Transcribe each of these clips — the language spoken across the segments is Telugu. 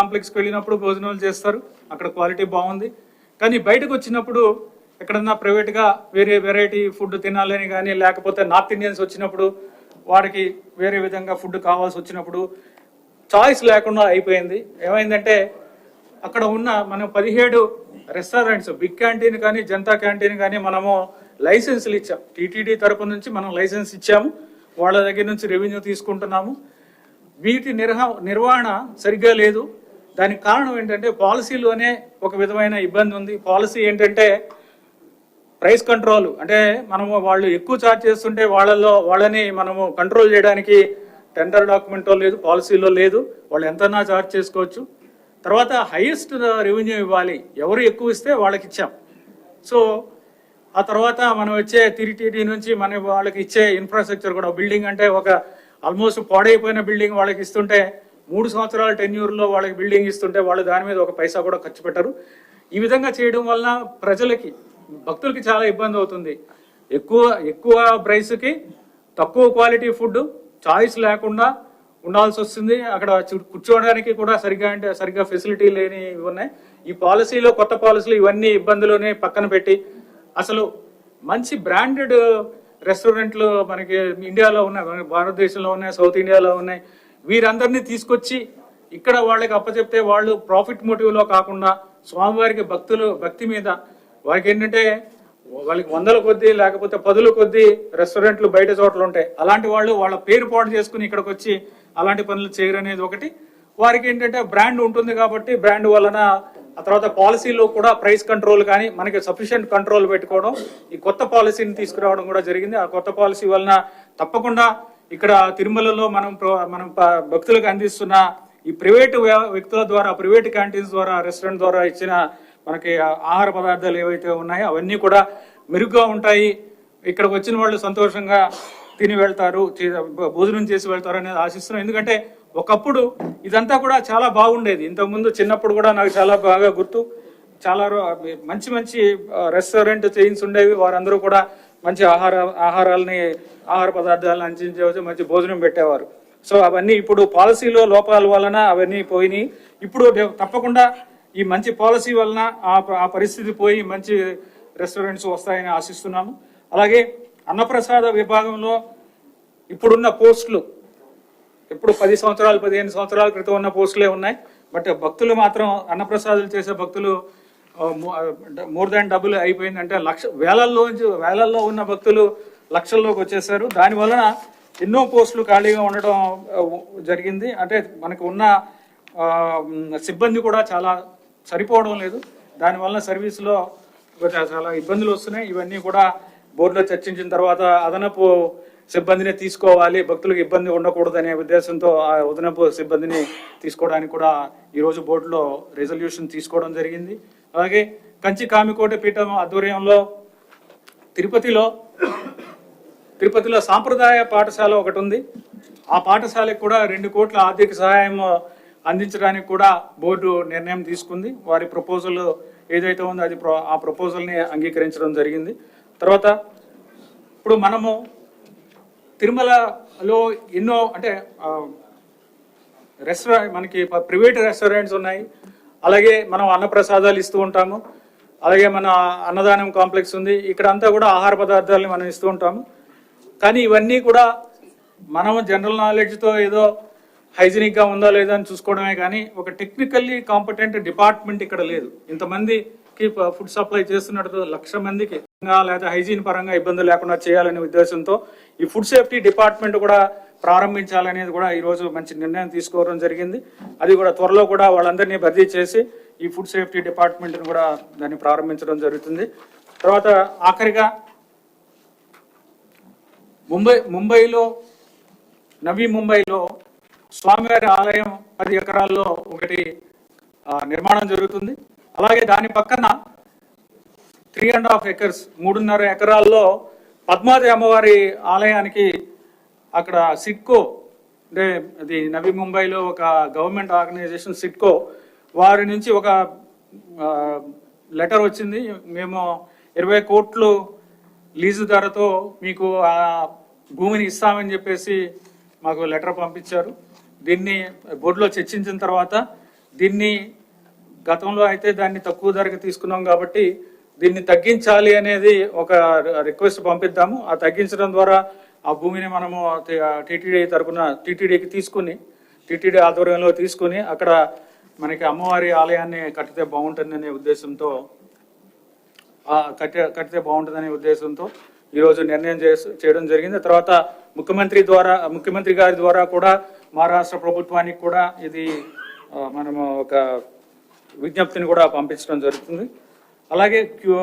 కాంప్లెక్స్కి వెళ్ళినప్పుడు భోజనాలు చేస్తారు. అక్కడ క్వాలిటీ బాగుంది. కానీ బయటకు వచ్చినప్పుడు ఎక్కడన్నా ప్రైవేట్గా వేరే వెరైటీ ఫుడ్ తినాలని కానీ లేకపోతే నార్త్ ఇండియన్స్ వచ్చినప్పుడు వాడికి వేరే విధంగా ఫుడ్ కావాల్సి వచ్చినప్పుడు చాయిస్ లేకుండా అయిపోయింది. ఏమైందంటే అక్కడ ఉన్న మనం పదిహేడు రెస్టారెంట్స్ బిగ్ క్యాంటీన్ కానీ జనతా క్యాంటీన్ కానీ మనము లైసెన్సులు ఇచ్చాం. టీటీడీ తరపు నుంచి మనం లైసెన్స్ ఇచ్చాము. వాళ్ళ దగ్గర నుంచి రెవెన్యూ తీసుకుంటున్నాము. వీటి నిర్హ నిర్వహణ సరిగ్గా లేదు. దానికి కారణం ఏంటంటే పాలసీలోనే ఒక విధమైన ఇబ్బంది ఉంది. పాలసీ ఏంటంటే ప్రైస్ కంట్రోల్. అంటే మనము వాళ్ళు ఎక్కువ ఛార్జ్ చేస్తుంటే వాళ్ళల్లో వాళ్ళని మనము కంట్రోల్ చేయడానికి టెండర్ డాక్యుమెంట్లో లేదు పాలసీలో లేదు. వాళ్ళు ఎంతనా ఛార్జ్ చేసుకోవచ్చు. తర్వాత హైయెస్ట్ రెవెన్యూ ఇవ్వాలి. ఎవరు ఎక్కువ ఇస్తే వాళ్ళకి ఇచ్చాం. సో ఆ తర్వాత మనం వచ్చే తిరిటిటి నుంచి మన వాళ్ళకి ఇచ్చే ఇన్ఫ్రాస్ట్రక్చర్ కూడా బిల్డింగ్ అంటే ఒక ఆల్మోస్ట్ పాడైపోయిన బిల్డింగ్ వాళ్ళకి ఇస్తుంటే మూడు సంవత్సరాల టెన్యూర్లో వాళ్ళకి బిల్డింగ్ ఇస్తుంటే వాళ్ళు దాని మీద ఒక పైసా కూడా ఖర్చు పెట్టరు. ఈ విధంగా చేయడం వలన ప్రజలకి భక్తులకి చాలా ఇబ్బంది అవుతుంది. ఎక్కువ ఎక్కువ ప్రైస్కి తక్కువ క్వాలిటీ ఫుడ్ చాయిస్ లేకుండా ఉండాల్సి వస్తుంది. అక్కడ కూర్చోవడానికి కూడా సరిగ్గా అంటే సరిగ్గా ఫెసిలిటీ లేని ఇవి ఉన్నాయి. ఈ పాలసీలో కొత్త పాలసీలు ఇవన్నీ ఇబ్బందులోనే పక్కన పెట్టి అసలు మంచి బ్రాండెడ్ రెస్టారెంట్లు మనకి ఇండియాలో ఉన్నాయి భారతదేశంలో ఉన్నాయి సౌత్ ఇండియాలో ఉన్నాయి. వీరందరినీ తీసుకొచ్చి ఇక్కడ వాళ్ళకి అప్పచెప్తే వాళ్ళు ప్రాఫిట్ మోటివ్లో కాకుండా స్వామివారికి భక్తులు భక్తి మీద వారికి ఏంటంటే వాళ్ళకి వందల కొద్దీ లేకపోతే పదుల కొద్దీ రెస్టారెంట్లు బయట చోట్ల ఉంటాయి. అలాంటి వాళ్ళు వాళ్ళ పేరు పాటు చేసుకుని ఇక్కడికి వచ్చి అలాంటి పనులు చేయరనేది ఒకటి. వారికి ఏంటంటే బ్రాండ్ ఉంటుంది కాబట్టి బ్రాండ్ వలన ఆ తర్వాత పాలసీలో కూడా ప్రైస్ కంట్రోల్ కానీ మనకి సఫిషియంట్ కంట్రోల్ పెట్టుకోవడం ఈ కొత్త పాలసీని తీసుకురావడం కూడా జరిగింది. ఆ కొత్త పాలసీ వలన తప్పకుండా ఇక్కడ తిరుమలలో మనం మనం భక్తులకు అందిస్తున్న ఈ ప్రైవేటు వ్యక్తుల ద్వారా ప్రైవేట్ క్యాంటీన్స్ ద్వారా రెస్టారెంట్ ద్వారా ఇచ్చిన మనకి ఆహార పదార్థాలు ఏవైతే ఉన్నాయో అవన్నీ కూడా మెరుగ్గా ఉంటాయి. ఇక్కడికి వచ్చిన వాళ్ళు సంతోషంగా తిని వెళ్తారు భోజనం చేసి వెళ్తారు అనేది ఆశిస్తున్నాం. ఎందుకంటే ఒకప్పుడు ఇదంతా కూడా చాలా బాగుండేది. ఇంతకుముందు చిన్నప్పుడు కూడా నాకు చాలా బాగా గుర్తు. చాలా రో- మంచి మంచి రెస్టారెంట్ చైన్స్ ఉండేవి. వారందరూ కూడా మంచి ఆహార ఆహారాలని ఆహార పదార్థాలను అందించవచ్చు మంచి భోజనం పెట్టేవారు. సో అవన్నీ ఇప్పుడు పాలసీలో లోపాల వలన అవన్నీ పోయినాయి. ఇప్పుడు తప్పకుండా ఈ మంచి పాలసీ వలన ఆ ప- ఆ పరిస్థితి పోయి మంచి రెస్టారెంట్స్ వస్తాయని ఆశిస్తున్నాము. అలాగే అన్నప్రసాద విభాగంలో ఇప్పుడున్న పోస్టులు ఇప్పుడు పది సంవత్సరాలు పదిహేను సంవత్సరాల క్రితం ఉన్న పోస్టులే ఉన్నాయి. బట్ భక్తులు మాత్రం అన్నప్రసాదాలు చేసే భక్తులు మోర్ దాన్ డబుల్ అయిపోయిందంటే లక్ష వేలల్లో వేలల్లో ఉన్న భక్తులు లక్షల్లోకి వచ్చేసారు. దాని వలన ఎన్నో పోస్టులు ఖాళీగా ఉండటం జరిగింది. అంటే మనకు ఉన్న సిబ్బంది కూడా చాలా సరిపోవడం లేదు. దానివల్ల సర్వీస్లో చాలా ఇబ్బందులు వస్తున్నాయి. ఇవన్నీ కూడా బోర్డులో చర్చించిన తర్వాత అదనపు సిబ్బందిని తీసుకోవాలి భక్తులకు ఇబ్బంది ఉండకూడదు అనే ఉద్దేశంతో ఆ ఉదనపు సిబ్బందిని తీసుకోవడానికి కూడా ఈరోజు బోర్డులో రెజల్యూషన్ తీసుకోవడం జరిగింది. అలాగే కంచి కామికోట పీఠం ఆధ్వర్యంలో తిరుపతిలో తిరుపతిలో సాంప్రదాయ పాఠశాల ఒకటి ఉంది. ఆ పాఠశాలకు కూడా రెండు కోట్ల ఆర్థిక సహాయం అందించడానికి కూడా బోర్డు నిర్ణయం తీసుకుంది. వారి ప్రపోజల్ ఏదైతే ఉందో అది ప్రో- ఆ ప్రపోజల్ని అంగీకరించడం జరిగింది. తర్వాత ఇప్పుడు మనము తిరుమలలో ఎన్నో అంటే రెస్టారెంట్ మనకి ప్రైవేట్ రెస్టారెంట్స్ ఉన్నాయి. అలాగే మనం అన్నప్రసాదాలు ఇస్తూ ఉంటాము. అలాగే మన అన్నదానం కాంప్లెక్స్ ఉంది. ఇక్కడ అంతా కూడా ఆహార పదార్థాలని మనం ఇస్తూ ఉంటాము. కానీ ఇవన్నీ కూడా మనం జనరల్ నాలెడ్జ్తో ఏదో హైజీనిక్గా ఉందా లేదా అని చూసుకోవడమే కానీ ఒక టెక్నికల్లీ కాంపిటెంట్ డిపార్ట్మెంట్ ఇక్కడ లేదు. ఇంతమంది కి ఫుడ్ సప్లై చేస్తున్నట్టు లక్ష మందికి లేదా హైజీన్ పరంగా ఇబ్బంది లేకుండా చేయాలనే ఉద్దేశంతో ఈ ఫుడ్ సేఫ్టీ డిపార్ట్మెంట్ కూడా ప్రారంభించాలనేది కూడా ఈరోజు మంచి నిర్ణయం తీసుకోవడం జరిగింది. అది కూడా త్వరలో కూడా వాళ్ళందరినీ భర్తీ చేసి ఈ ఫుడ్ సేఫ్టీ డిపార్ట్మెంట్ని కూడా దాన్ని ప్రారంభించడం జరుగుతుంది. తర్వాత ఆఖరిగా ముంబై ముంబైలో నవీ ముంబైలో స్వామివారి ఆలయం పది ఎకరాల్లో ఒకటి నిర్మాణం జరుగుతుంది. అలాగే దాని పక్కన త్రీ అండ్ హాఫ్ ఎకర్స్ మూడున్నర ఎకరాల్లో పద్మావతి అమ్మవారి ఆలయానికి అక్కడ సిట్కో అంటే అది నవీ ముంబైలో ఒక గవర్నమెంట్ ఆర్గనైజేషన్ సిట్కో వారి నుంచి ఒక లెటర్ వచ్చింది. మేము ఇరవై కోట్లు లీజు ధరతో మీకు ఆ భూమిని ఇస్తామని చెప్పేసి మాకు లెటర్ పంపించారు. దీన్ని బోర్డులో చర్చించిన తర్వాత దీన్ని గతంలో అయితే దాన్ని తక్కువ ధరకు తీసుకున్నాం కాబట్టి దీన్ని తగ్గించాలి అనేది ఒక రిక్వెస్ట్ పంపిద్దాము. ఆ తగ్గించడం ద్వారా ఆ భూమిని మనము టీటీడీ తరఫున టీటీడీకి తీసుకుని టీటీడీ ఆధ్వర్యంలో తీసుకుని అక్కడ మనకి అమ్మవారి ఆలయాన్ని కట్టితే బాగుంటుందనే ఉద్దేశంతో కట్టే కట్టితే బాగుంటుందనే ఉద్దేశంతో ఈరోజు నిర్ణయం చేయడం జరిగింది. తర్వాత ముఖ్యమంత్రి ద్వారా ముఖ్యమంత్రి గారి ద్వారా కూడా మహారాష్ట్ర ప్రభుత్వానికి కూడా ఇది మనము ఒక విజ్ఞప్తిని కూడా పంపించడం జరుగుతుంది. అలాగే క్యూ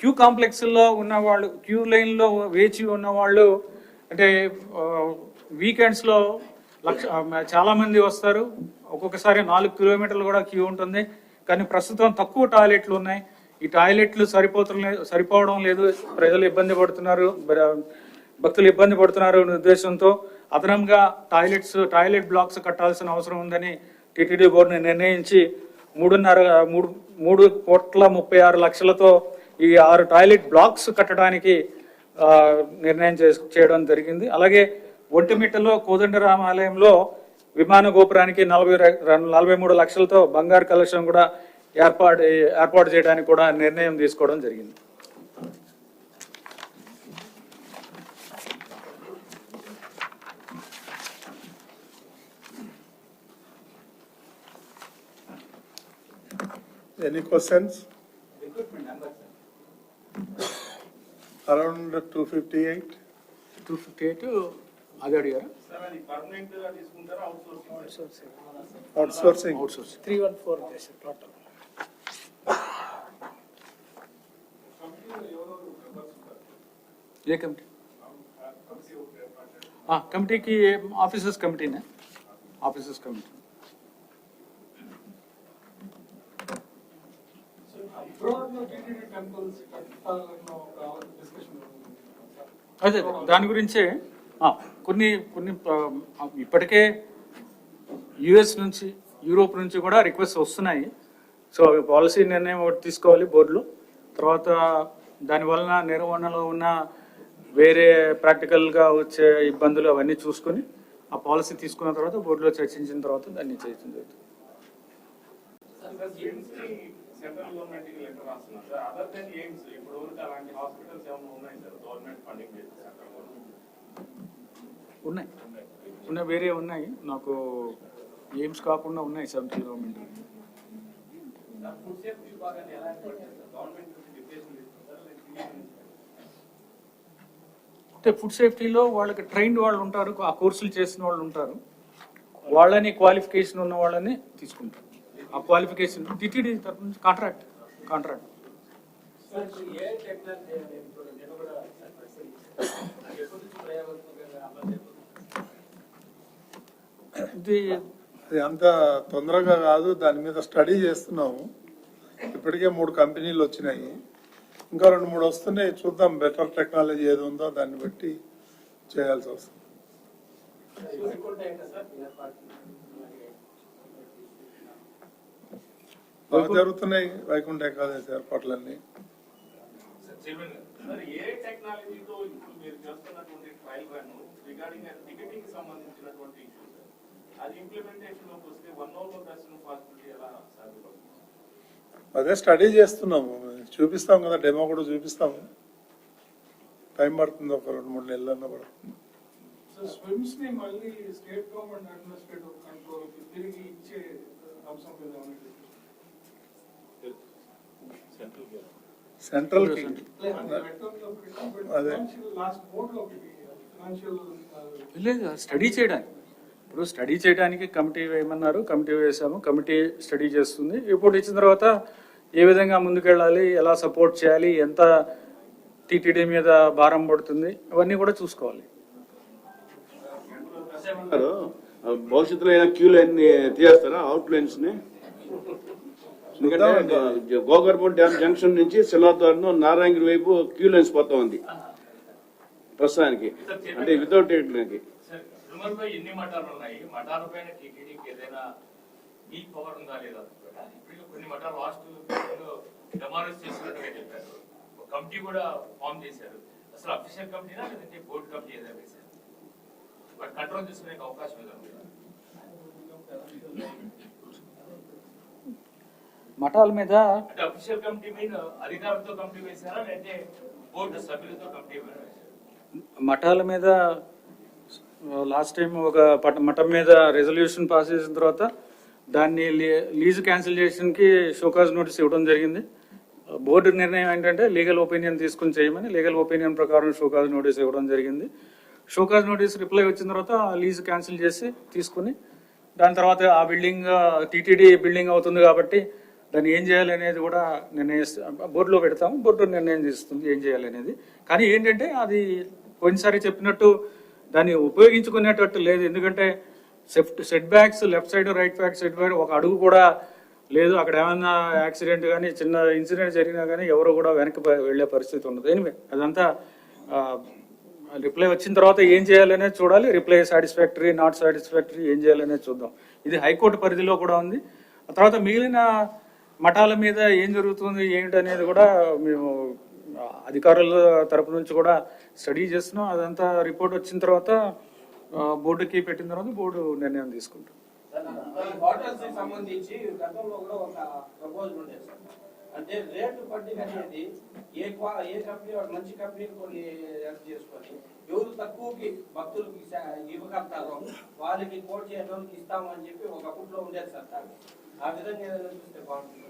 క్యూ కాంప్లెక్స్లో ఉన్నవాళ్ళు క్యూ లైన్లో వేచి ఉన్నవాళ్ళు అంటే వీకెండ్స్లో లక్ష చాలామంది వస్తారు. ఒక్కొక్కసారి నాలుగు కిలోమీటర్లు కూడా క్యూ ఉంటుంది. కానీ ప్రస్తుతం తక్కువ టాయిలెట్లు ఉన్నాయి. ఈ టాయిలెట్లు సరిపోవడం లేదు సరిపోవడం లేదు. ప్రజలు ఇబ్బంది పడుతున్నారు. భక్తులు ఇబ్బంది పడుతున్నారు అనే ఉద్దేశంతో అదనంగా టాయిలెట్స్ టాయిలెట్ బ్లాక్స్ కట్టాల్సిన అవసరం ఉందని టీటీడీ బోర్డుని నిర్ణయించి మూడున్నర మూడు మూడు కోట్ల ముప్పై ఆరు లక్షలతో ఈ ఆరు టాయిలెట్ బ్లాక్స్ కట్టడానికి నిర్ణయం చేయడం జరిగింది. అలాగే ఒంటిమిట్టలో కోదండరామాలయంలో విమాన గోపురానికి నలభై నలభై మూడు లక్షలతో బంగారు కలెక్షన్ కూడా ఏర్పాటు ఏర్పాటు చేయడానికి కూడా నిర్ణయం తీసుకోవడం జరిగింది. Any questions? Around two fifty-eight? Two fifty eight అది అడిగారా Outsourcing? Outsource three one four చేశారు టోటల్ ఏ కమిటీ? కమిటీకి ఆఫీసర్స్ కమిటీనే. Officers committee. అదే అదే, దాని గురించే కొన్ని కొన్ని ఇప్పటికే యుఎస్ నుంచి యూరోప్ నుంచి కూడా రిక్వెస్ట్ వస్తున్నాయి. సో అవి పాలసీ నిర్ణయం ఒకటి తీసుకోవాలి బోర్డులో. తర్వాత దాని వలన నిర్వహణలో ఉన్న వేరే ప్రాక్టికల్గా వచ్చే ఇబ్బందులు అవన్నీ చూసుకొని ఆ పాలసీ తీసుకున్న తర్వాత బోర్డులో చర్చించిన తర్వాత దాన్ని చేయడం జరుగుతుంది. సెంట్రల్ గవర్నమెంట్కి లెటర్ రాస్తున్నారు. సార్ అదర్ దెన్ ఎయిమ్స్ ఇప్పుడు వరకు అలాంటి హాస్పిటల్స్ ఏమైనా ఉన్నాయి sir government funding central government. ఉన్నాయి. ఉన్నాయి. వేరే ఉన్నాయి. నాకు ఎయిమ్స్ కాకుండా ఉన్నాయి సెంట్రల్ గవర్నమెంట్ అంటే ఫుడ్ సేఫ్టీలో వాళ్ళకి ట్రైన్డ్ వాళ్ళు ఉంటారు ఆ కోర్సులు చేసిన వాళ్ళు ఉంటారు. వాళ్ళని క్వాలిఫికేషన్ ఉన్న వాళ్ళని తీసుకుంటారు. ఆ క్వాలిఫికేషన్ టిటిడి తరపు నుంచి కాంట్రాక్ట్ కాంట్రాక్ట్? ఇది అది అంత తొందరగా కాదు దాని మీద స్టడీ చేస్తున్నాము. ఇప్పటికే మూడు కంపెనీలు వచ్చినాయి. ఇంకా రెండు మూడు వస్తున్నాయి చూద్దాం బెటర్ టెక్నాలజీ ఏది ఉందో దాన్ని బట్టి చేయాల్సి వస్తుంది వైకుంఠ ఏంటా సార్ ఏర్పాటు అలాగే బాగా జరుగుతున్నాయి. వైకుంఠ ఏకాదశి ఏర్పాట్లన్నీ. అది ఇంప్లిమెంటేషన్లోకి వస్తే వన్ అవర్ దర్శనం పాసిబిలిటీ ఎలా సాధ్యపడుతుంది అదే స్టడీ చేస్తున్నాము. చూపిస్తాం కదా డెమో కూడా చూపిస్తాము. టైం పడుతుంది ఒక రెండు మూడు నెలలన్నా పడుతుంది. సో స్విమ్స్ని మళ్ళీ స్టేట్ గవర్నమెంట్ అడ్మినిస్ట్రేటివ్ కంట్రోల్కి తిరిగి ఇచ్చే అంశం సెంట్రల్కి అదే. లో ఫైనాన్షియల్ లేదు స్టడీ చేయడానికి. ఇప్పుడు స్టడీ చేయడానికి కమిటీ వేయమన్నారు కమిటీ వేసాము కమిటీ స్టడీ చేస్తుంది. రిపోర్ట్ ఇచ్చిన తర్వాత ఏ విధంగా ముందుకెళ్ళాలి ఎలా సపోర్ట్ చేయాలి ఎంత టీటీడీ మీద భారం పడుతుంది అవన్నీ కూడా చూసుకోవాలి. భవిష్యత్తులో అయినా క్యూ లైన్ని తీయేస్తారా అవుట్ లైన్స్ని? గోగర్భం డ్యామ్ జంక్షన్ నుంచి సిల్లాద్వారం నారాయణగిరి వైపు క్యూ లైన్స్ పోతా ఉంది. ప్రస్తుతానికి. అంటే వితౌట్ టికెట్లకి కమిటీ కూడా ఫామ్ చేశారు. అసలు అఫీషియల్ కమిటీనా లేదంటే బోర్డు కమిటీ ఏదైనా వేశారు? బట్ కంట్రోల్ చేసుకునే అవకాశం ఏదైనా ఉందా? మఠాల మీద అంటే అఫీషియల్ కమిటీ మీద అధికారులతో కమిటీ వేశారా లేదంటే బోర్డు సభ్యులతో కమిటీ వేశారా? మఠాల మీద లాస్ట్ టైం ఒక పట- మఠం మీద రెజల్యూషన్ పాస్ చేసిన తర్వాత దాన్ని లీజు క్యాన్సిలేషన్కి షోకాజ్ నోటీస్ ఇవ్వడం జరిగింది. బోర్డు నిర్ణయం ఏంటంటే లీగల్ ఒపీనియన్ తీసుకుని చేయమని లీగల్ ఒపీనియన్ ప్రకారం షోకాజ్ నోటీస్ ఇవ్వడం జరిగింది. షోకాజ్ నోటీస్ రిప్లై వచ్చిన తర్వాత లీజు క్యాన్సిల్ చేసి తీసుకుని దాని తర్వాత ఆ బిల్డింగ్ టీటీడీ బిల్డింగ్ అవుతుంది కాబట్టి దాన్ని ఏం చేయాలి అనేది కూడా నిర్ణయిస్తాం బోర్డులో పెడతాము బోర్డు నిర్ణయం చేస్తుంది ఏం చేయాలి అనేది. కానీ ఏంటంటే అది పోయినసారి చెప్పినట్టు దాన్ని ఉపయోగించుకునేటట్టు లేదు. ఎందుకంటే సెఫ్ట్ setbacks left side right back setback ఒక అడుగు కూడా లేదు. అక్కడ ఏమైనా యాక్సిడెంట్ కానీ చిన్న ఇన్సిడెంట్ జరిగినా కానీ ఎవరు కూడా వెనక్కి వెళ్ళే పరిస్థితి ఉండదు. ఎనివే అదంతా రిప్లై వచ్చిన తర్వాత ఏం చేయాలనే చూడాలి. రిప్లై సాటిస్ఫాక్టరీ నాట్ సాటిస్ఫాక్టరీ ఏం చేయాలనేది చూద్దాం. ఇది హైకోర్టు పరిధిలో కూడా ఉంది. ఆ తర్వాత మిగిలిన మఠాల మీద ఏం జరుగుతుంది ఏంటనేది కూడా మేము అధికారుల తరపు నుంచి కూడా స్టడీ చేస్తున్నాం. అదంతా రిపోర్ట్ వచ్చిన తర్వాత బోర్డుకి పెట్టిన తర్వాత బోర్డు నిర్ణయం తీసుకుంటాం. ఈ హోటల్స్ సంబంధించి గతంలో కూడా ఒక ప్రపోజల్ ఉండేది అంటే రేటు పట్టిక అనేది ఏ క్వా ఏ కంపెనీ వాడు మంచి కంపెనీ కొన్ని సెలెక్ట్ చేసుకొని ఎవరు తక్కువకి భక్తులకి స- ఇవ్వగలుగుతారో వాళ్ళకి కోట్ చేయడం ఇస్తామని చెప్పి ఒక అప్పట్లో ఉండేది సార్ ఆ విధంగా ఏదైనా చూస్తే బాగుంటుంది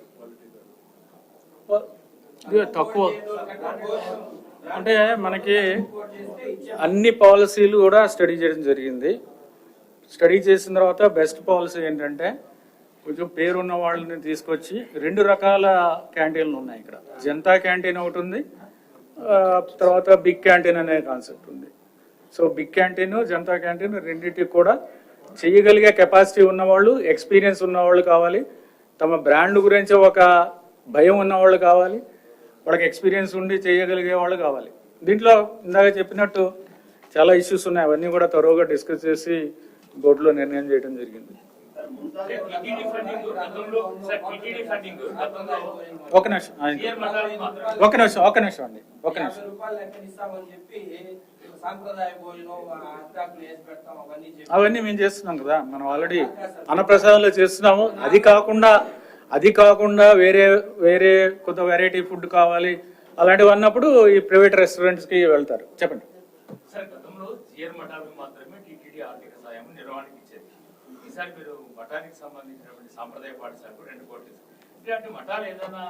ఇది తక్కువ. అంటే మనకి అన్ని పాలసీలు కూడా స్టడీ చేయడం జరిగింది. స్టడీ చేసిన తర్వాత బెస్ట్ పాలసీ ఏంటంటే కొంచెం పేరున్న వాళ్ళని తీసుకొచ్చి రెండు రకాల క్యాంటీన్లు ఉన్నాయి ఇక్కడ. జనతా క్యాంటీన్ ఒకటి ఉంది. తర్వాత బిగ్ క్యాంటీన్ అనే కాన్సెప్ట్ ఉంది. So big canteen Janata canteen రెండింటికి కూడా చేయగలిగే కెపాసిటీ ఉన్నవాళ్ళు ఎక్స్పీరియన్స్ ఉన్నవాళ్ళు కావాలి. తమ బ్రాండ్ గురించి ఒక భయం ఉన్నవాళ్ళు కావాలి. వాళ్ళకి ఎక్స్పీరియన్స్ ఉండి చేయగలిగే వాళ్ళు కావాలి. దీంట్లో ఇందాక చెప్పినట్టు చాలా ఇష్యూస్ ఉన్నాయి. అవన్నీ కూడా త్వరగా డిస్కస్ చేసి బోర్డులో నిర్ణయం చేయడం జరిగింది. ఒక నిమిషం ఒక నిమిషం ఒక నిమిషం అండి ఒక నిమిషం. అవన్నీ మేము చేస్తున్నాం కదా మనం ఆల్రెడీ అన్నప్రసాదంలో చేస్తున్నాము. అది కాకుండా అది కాకుండా వేరే వేరే కొత్త వెరైటీ ఫుడ్ కావాలి అలాంటివి అన్నప్పుడు ఈ ప్రైవేట్ రెస్టారెంట్స్కి వెళ్తారు. చెప్పండి. సార్ గతంలో మఠాలకు మాత్రమే టీటీడీ ఆర్థిక సాయం నిర్వహణకి ఇచ్చేది. ఈసారి మీరు మఠానికి సంబంధించినటువంటి సాంప్రదాయ పాఠశాలకు రెండు కోట్లు. ఇలాంటి మఠాలు ఏదైనా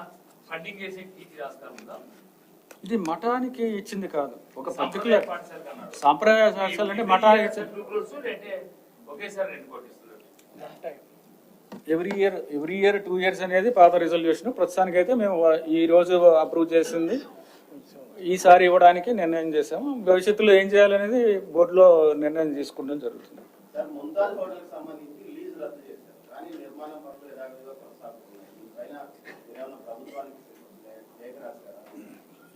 ఫండింగ్ చేసే రాష్ట్రం ఉందా ఇది మఠానికి ఇచ్చింది కాదు. ఒక పర్టికులర్ సాంప్రదాయ శాస్త్రాలు అంటే మఠానికి ఒకేసారి రెండు కోట్లు ఇస్తున్నారు every year every year two years అనేది పాత రిజల్యూషన్ ప్రస్తుతానికైతే మేము ఈ రోజు అప్రూవ్ చేసింది. ఈసారి ఇవ్వడానికి నిర్ణయం చేసాము భవిష్యత్తులో ఏం చేయాలనేది బోర్డులో నిర్ణయం తీసుకోవడం జరుగుతుంది సార్ ముంతాజ్ హోటల్ సంబంధించి లీజు రద్దు చేశారు కానీ నిర్మాణ పనులు యథావిధిగా కొనసాగుతున్నాయి. దీనిపైన ఏమైనా ప్రభుత్వానికి లేఖ రాస్తారా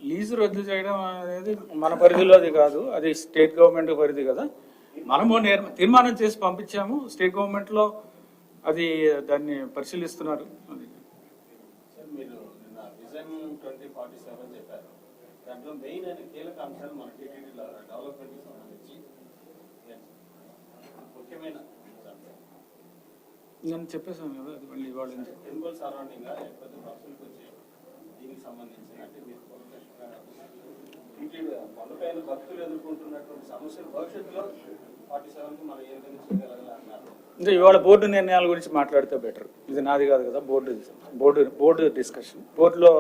లీజు రద్దు చేయడం అనేది మన పరిధిలోది కాదు. అది స్టేట్ గవర్నమెంట్ పరిధి కదా. మనము నిర్- తీర్మానం చేసి పంపించాము. స్టేట్ గవర్నమెంట్లో అది దాన్ని పరిశీలిస్తున్నారు. అది. సార్ మీరు నిన్న విజన్ ట్వంటీ ఫార్టీ సెవెన్ చెప్పారు. దాంట్లో మెయిన్ అయిన కీలక అంశాలు మన టీటీడీలో డెవలప్మెంట్కి సంబంధించి. ముఖ్యమైన. నేను చెప్పేసాను కదా అది మళ్ళీ ఇవాళ అంటే మీరు పొలిటికల్గా టీటీడీ కొండపైన భక్తులు ఎదుర్కొంటున్నటువంటి సమస్యలు భవిష్యత్తులో ఫార్టీ సెవెన్కి మనం ఏ విధంగా చేయగలగాలన్నారు ఇంకా ఇవాళ బోర్డు నిర్ణయాల గురించి మాట్లాడితే బెటర్. ఇది నాది కాదు కదా బోర్డు బోర్డు బోర్డు డిస్కషన్. బోర్డులో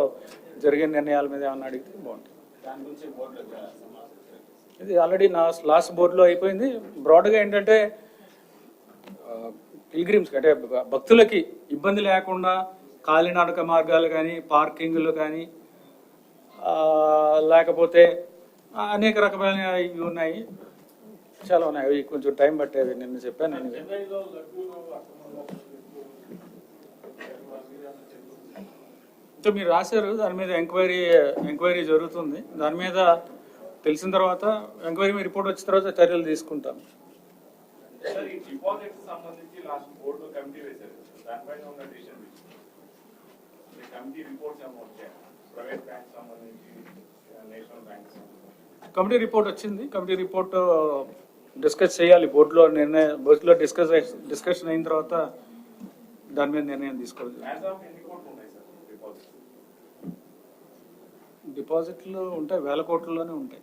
జరిగే నిర్ణయాల మీద ఏమన్నా అడిగితే బాగుంటుంది. ఇది ఆల్రెడీ నా లాస్ట్ బోర్డులో అయిపోయింది. బ్రాడ్గా ఏంటంటే పిల్గ్రిమ్స్ అంటే భక్తులకి ఇబ్బంది లేకుండా కాలినాటక మార్గాలు కానీ పార్కింగ్లు కానీ లేకపోతే అనేక రకమైన ఇవి ఉన్నాయి. చాలా ఉన్నాయి. అవి కొంచెం టైం పట్టేవి నిన్న చెప్పాను నేను. మీరు రాశారు. దాని మీద ఎంక్వైరీ ఎంక్వైరీ జరుగుతుంది. దాని మీద తెలిసిన తర్వాత ఎంక్వైరీ రిపోర్ట్ వచ్చిన తర్వాత చర్యలు తీసుకుంటాం సార్ ఈ డిపాజిట్ సంబంధించి లాస్ట్ బోర్డు కమిటీ రిపోర్ట్ వచ్చింది. కమిటీ రిపోర్ట్ డిస్కస్ చేయాలి. బోర్డులో నిర్ణయం బోర్డులో డిస్కస్ డిస్కషన్ అయిన తర్వాత దాని మీద నిర్ణయం తీసుకోవాలి. డిపాజిట్లు ఉంటాయి. వేల కోట్లలోనే ఉంటాయి.